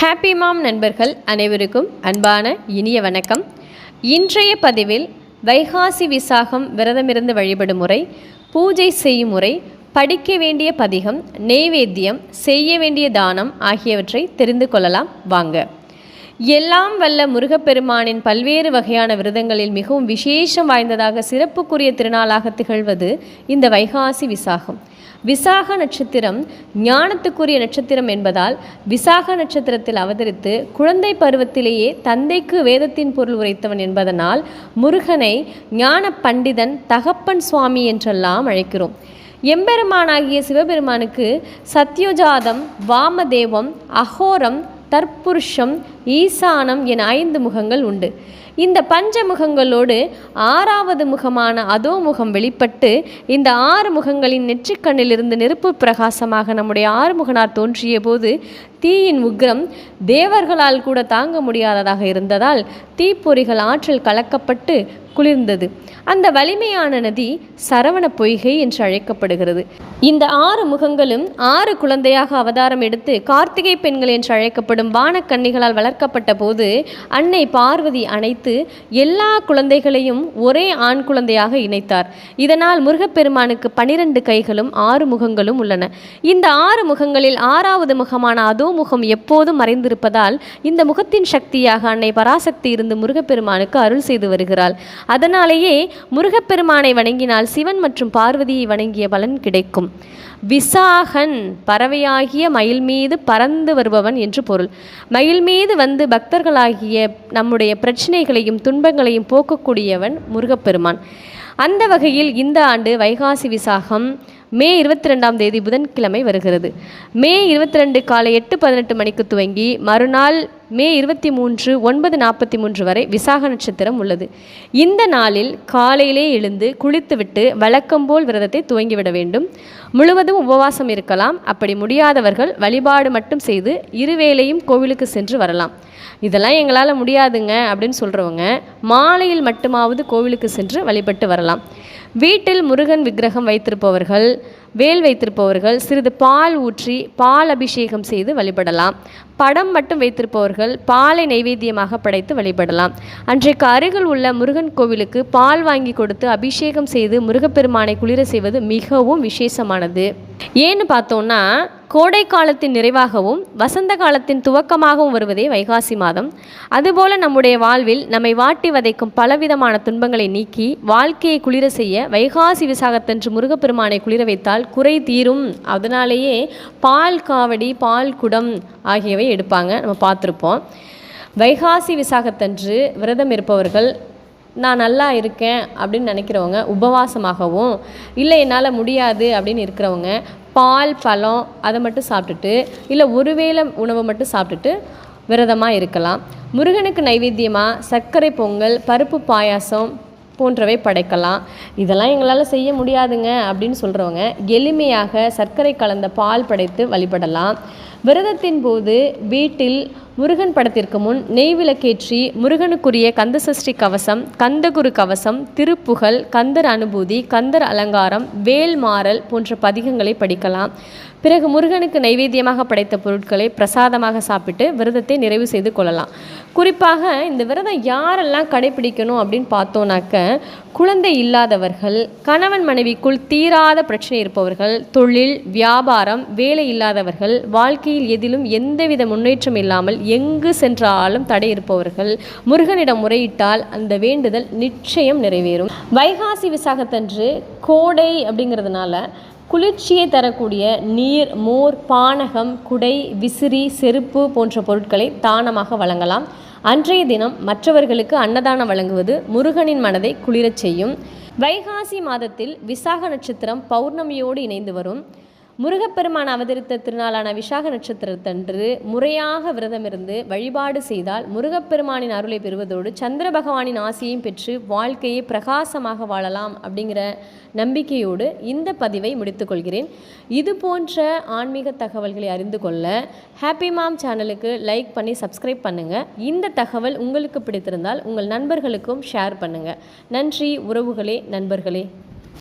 Happy மாம் நண்பர்கள் அனைவருக்கும் அன்பான இனிய வணக்கம். இன்றைய பதிவில் வைகாசி விசாகம் விரதமிருந்து வழிபடும் முறை பூஜை செய்யும் முறை படிக்க வேண்டிய பதிகம் நெய்வேத்தியம் செய்ய வேண்டிய தானம் ஆகியவற்றை தெரிந்து கொள்ளலாம். வாங்க. எல்லாம் வல்ல முருகப்பெருமானின் பல்வேறு வகையான விரதங்களில் மிகவும் விசேஷம் வாய்ந்ததாக சிறப்புக்குரிய திருநாளாக திகழ்வது இந்த வைகாசி விசாகம். விசாக நட்சத்திரம் ஞானத்துக்குரிய நட்சத்திரம் என்பதால் விசாக நட்சத்திரத்தில் அவதரித்து குழந்தை பருவத்திலேயே தந்தைக்கு வேதத்தின் பொருள் உரைத்தவன் என்பதனால் முருகனை ஞான பண்டிதன் தகப்பன் சுவாமி என்றெல்லாம் அழைக்கிறோம். எம்பெருமானாகிய சிவபெருமானுக்கு சத்யோஜாதம் வாமதேவம் அகோரம் தற்புருஷம் ஈசானம் என ஐந்து முகங்கள் உண்டு. இந்த பஞ்ச முகங்களோடு ஆறாவது முகமான அதோ முகம் வெளிப்பட்டு இந்த ஆறு முகங்களின் நெற்றிக்கண்ணிலிருந்து நெருப்பு பிரகாசமாக நம்முடைய ஆறுமுகனார் தோன்றிய போது தீயின் உக்ரம் தேவர்களால் கூட தாங்க முடியாததாக இருந்ததால் தீப்பொறிகள் ஆற்றில் கலக்கப்பட்டு குளிர்ந்தது. அந்த வலிமையான நதி சரவண பொய்கை என்று அழைக்கப்படுகிறது. இந்த ஆறு முகங்களும் ஆறு குழந்தையாக அவதாரம் எடுத்து கார்த்திகை பெண்கள் என்று அழைக்கப்படும் வானக்கண்ணிகளால் வளர்க்கப்பட்ட போது அன்னை பார்வதி அணைத்து எல்லா குழந்தைகளையும் ஒரே ஆண் குழந்தையாக இணைத்தார். இதனால் முருகப்பெருமானுக்கு பனிரெண்டு கைகளும் ஆறு முகங்களும் உள்ளன. இந்த ஆறு முகங்களில் ஆறாவது முகமான அதோ முகம் எப்போதும் மறைந்திருப்பதால் இந்த முகத்தின் சக்தியாக அன்னை பராசக்தி இருந்து முருகப்பெருமானுக்கு அருள் செய்து வருகிறாள். அதனாலேயே முருகப்பெருமானை வணங்கினால் சிவன் மற்றும் பார்வதியை வணங்கிய பலன் கிடைக்கும். விசாகன் பறவையாகிய மயில் மீது பறந்து வருபவன் என்று பொருள். மயில் மீது வந்து பக்தர்களாகிய நம்முடைய பிரச்சனைகளையும் துன்பங்களையும் போக்கக்கூடியவன் முருகப்பெருமான். அந்த வகையில் இந்த ஆண்டு வைகாசி விசாகம் மே இருபத்தி ரெண்டாம் தேதி புதன்கிழமை வருகிறது. மே இருபத்தி ரெண்டு காலை எட்டு பதினெட்டு மணிக்கு துவங்கி மறுநாள் மே இருபத்தி மூன்று ஒன்பது நாற்பத்தி மூன்று வரை விசாக நட்சத்திரம் உள்ளது. இந்த நாளில் காலையிலே எழுந்து குளித்துவிட்டு வழக்கம்போல் விரதத்தை துவங்கிவிட வேண்டும். முழுவதும் உபவாசம் இருக்கலாம். அப்படி முடியாதவர்கள் வழிபாடு மட்டும் செய்து இருவேளையும் கோவிலுக்கு சென்று வரலாம். இதெல்லாம் எங்களால் முடியாதுங்க அப்படின்னு சொல்கிறவங்க மாலையில் மட்டுமாவது கோவிலுக்கு சென்று வழிபட்டு வரலாம். வீட்டில் முருகன் விக்கிரகம் வைத்திருப்பவர்கள் வேல் வைத்திருப்பவர்கள் சிறிது பால் ஊற்றி பால் அபிஷேகம் செய்து வழிபடலாம். படம் மட்டும் வைத்திருப்பவர்கள் பாலை நைவேத்தியமாக படைத்து வழிபடலாம். அன்றைக்கு அருகில் உள்ள முருகன் கோவிலுக்கு பால் வாங்கி கொடுத்து அபிஷேகம் செய்து முருகப்பெருமானை குளிர செய்வது மிகவும் விசேஷமானது. ஏன்னு பார்த்தோன்னா கோடை காலத்தின் நிறைவாகவும் வசந்த காலத்தின் துவக்கமாகவும் வருவதே வைகாசி மாதம். அதுபோல நம்முடைய வாழ்வில் நம்மை வாட்டி வதைக்கும் பலவிதமான துன்பங்களை நீக்கி வாழ்க்கையை குளிர செய்ய வைகாசி விசாகத்தன்று முருகப்பெருமானை குளிர வைத்தால் குறை தீரும். அதனாலேயே பால் காவடி பால் குடம் ஆகியவை எடுப்பாங்க. நம்ம பார்த்துருப்போம். வைகாசி விசாகத்தன்று விரதம் இருப்பவர்கள் நான் நல்லா இருக்கேன் அப்படின்னு நினைக்கிறவங்க உபவாசமாகவும் இல்லை என்னால் முடியாது அப்படின்னு இருக்கிறவங்க பால் பழம் அதை மட்டும் சாப்பிட்டுட்டு இல்லை ஒருவேளை உணவை மட்டும் சாப்பிட்டுட்டு விரதமாக இருக்கலாம். முருகனுக்கு நைவேத்தியமாக சர்க்கரை பொங்கல் பருப்பு பாயாசம் போன்றவை படைக்கலாம். இதெல்லாம் எங்களால் செய்ய முடியாதுங்க அப்படின்னு சொல்கிறவங்க எளிமையாக சர்க்கரை கலந்த பால் படைத்து வழிபடலாம். விரதத்தின் போது வீட்டில் முருகன் படத்திற்கு முன் நெய் விளக்கேற்றி முருகனுக்குரிய கந்தசஷ்டி கவசம் கந்தகுரு கவசம் திருப்புகழ் கந்தர் அனுபூதி கந்தர் அலங்காரம் வேல் மாறல் போன்ற பதிகங்களை படிக்கலாம். பிறகு முருகனுக்கு நைவேத்தியமாக படைத்த பொருட்களை பிரசாதமாக சாப்பிட்டு விரதத்தை நிறைவு செய்து கொள்ளலாம். குறிப்பாக இந்த விரதம் யாரெல்லாம் கடைபிடிக்கணும் அப்படின்னு பார்த்தோன்னாக்க குழந்தை இல்லாதவர்கள் கணவன் மனைவிக்குள் தீராத பிரச்சனை இருப்பவர்கள் தொழில் வியாபாரம் வேலை இல்லாதவர்கள் வாழ்க்கையில் எதிலும் எந்தவித முன்னேற்றம் இல்லாமல் எங்கு சென்றாலும் தடை இருப்பவர்கள் முருகனிடம் முறையிட்டால் அந்த வேண்டுதல் நிச்சயம் நிறைவேறும். வைகாசி விசாகத்தன்று கோடை அப்படிங்கிறதுனால குளிர்ச்சியை தரக்கூடிய நீர் மோர் பானகம் குடை விசிறி செருப்பு போன்ற பொருட்களை தானமாக வழங்கலாம். அன்றைய தினம் மற்றவர்களுக்கு அன்னதானம் வழங்குவது முருகனின் மனதை குளிரச் செய்யும். வைகாசி மாதத்தில் விசாக நட்சத்திரம் பௌர்ணமியோடு இணைந்து வரும். முருகப்பெருமான் அவதரித்த திருநாளான விசாக நட்சத்திரத்தன்று முறையாக விரதமிருந்து வழிபாடு செய்தால் முருகப்பெருமானின் அருளை பெறுவதோடு சந்திர பகவானின் ஆசையும் பெற்று வாழ்க்கையை பிரகாசமாக வாழலாம் அப்படிங்கிற நம்பிக்கையோடு இந்த பதிவை முடித்துக்கொள்கிறேன் இது போன்ற ஆன்மீக தகவல்களை அறிந்து கொள்ள ஹாப்பி மாம் சேனலுக்கு லைக் பண்ணி சப்ஸ்கிரைப் பண்ணுங்கள் இந்த தகவல் உங்களுக்கு பிடித்திருந்தால் உங்கள் நண்பர்களுக்கும் ஷேர் பண்ணுங்கள் நன்றி உறவுகளே நண்பர்களே.